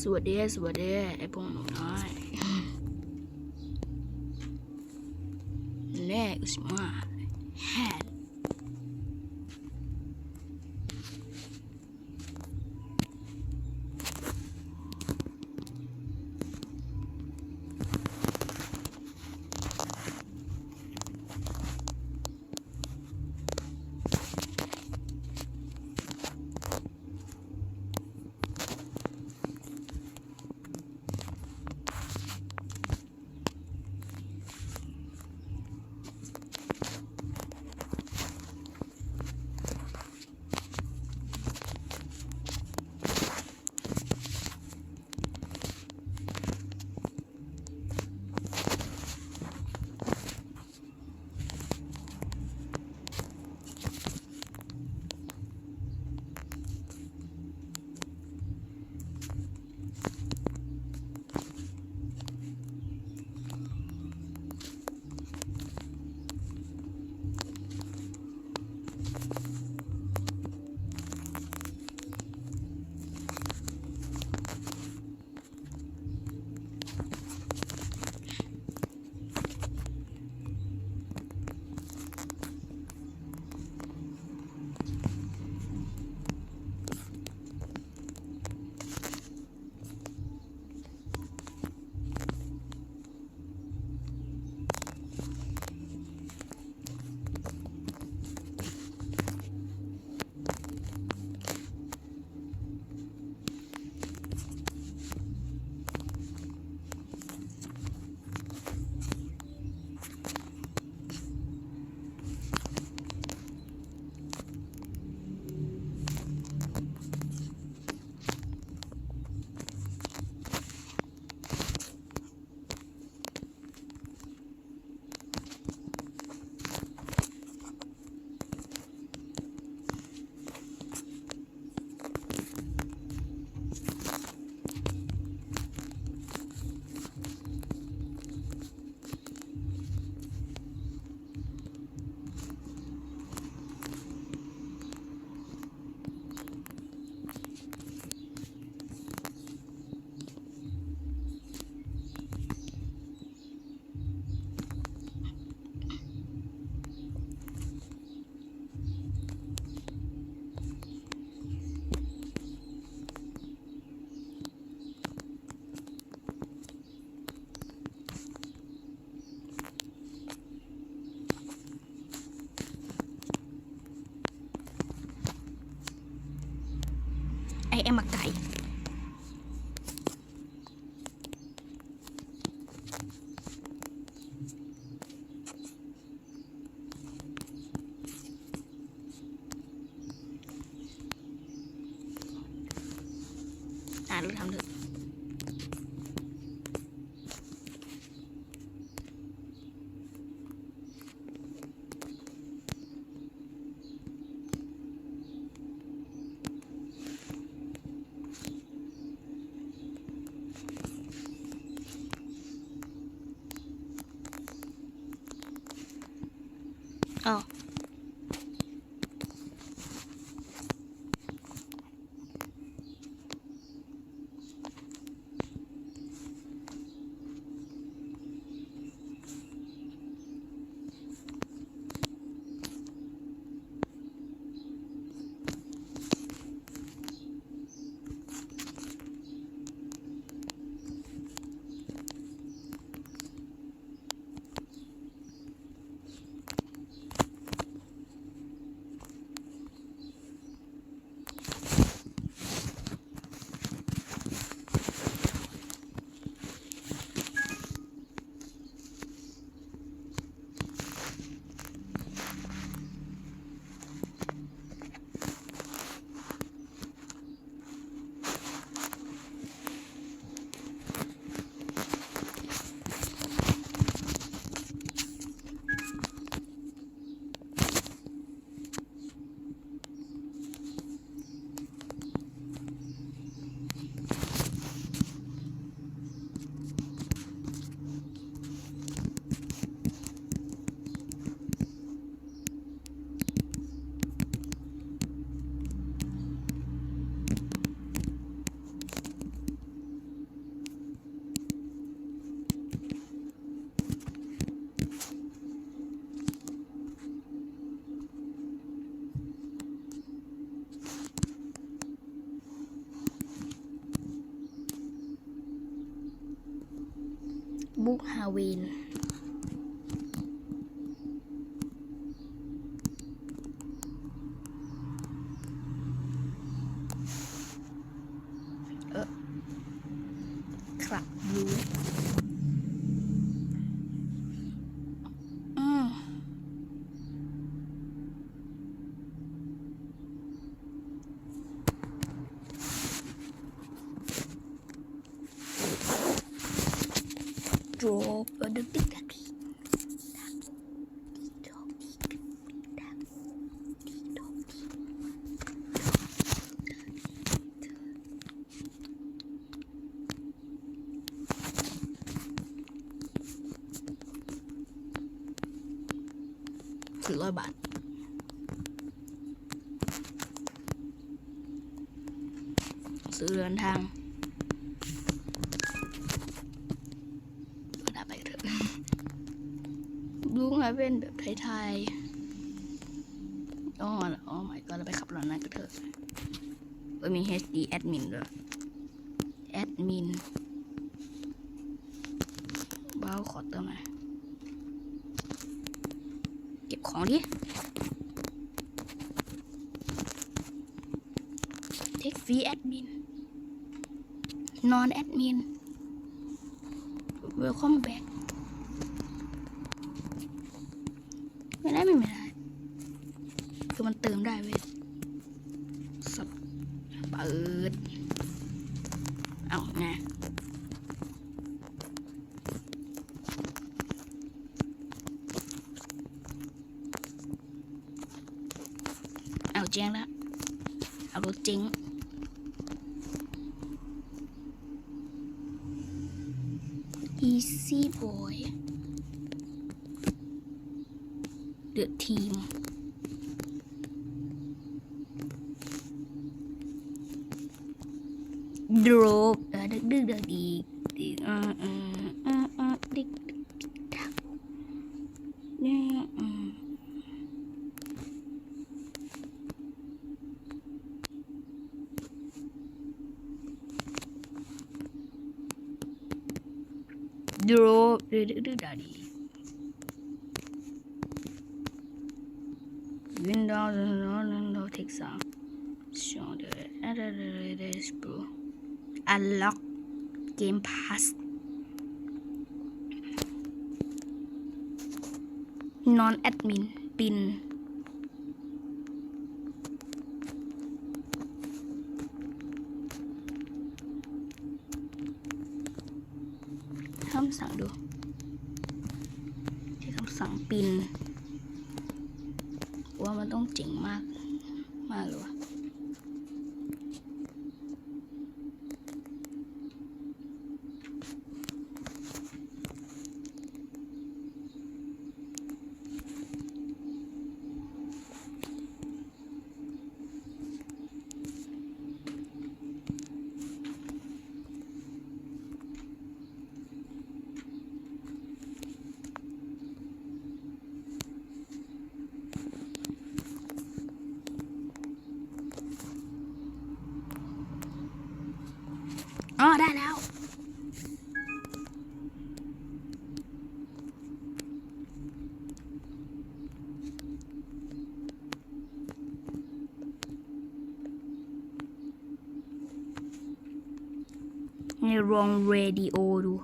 สวัสดีสวัสดีไอ้พวกหนูน้อยแน่อุสมาแฮน em mặc cậy. À được làm được. 嗯。 บุกฮาเวนเออครับยู drop ở nước Đức là lỗi bạn. Sự đường thang. แบบไทยอ๋ออ๋อไม่ก็เราไปขับรถนั่นก็เถอะเออมี HD admin ด้วยแอดมินเบ้าขอเติมหน่อยเก็บของดิเทคฟรีแอดมิน นอนแอดมิน welcome back ไม่ได้ ไม่ไม่ได้ คือมันเติมได้เว้ยสับเปิด เอาไงเอาเจ๊งแล้วเอารถเจ๊ง Easy boy The team Drop เออดึกดึกดึกดีดีอืมอืมอืมอืมดิกดิกดิกดักเนี่ยอืม dropดึกดึกดึกดักดี Windows Windows take some show the address bro unlock game pass non admin pin คำสั่งดู ที่คำสั่งปิน ว่ามันต้องเจ๋งมากมากเลยว่ะ อ๋อ ได้แล้ว นี่ลองเรดิโอดู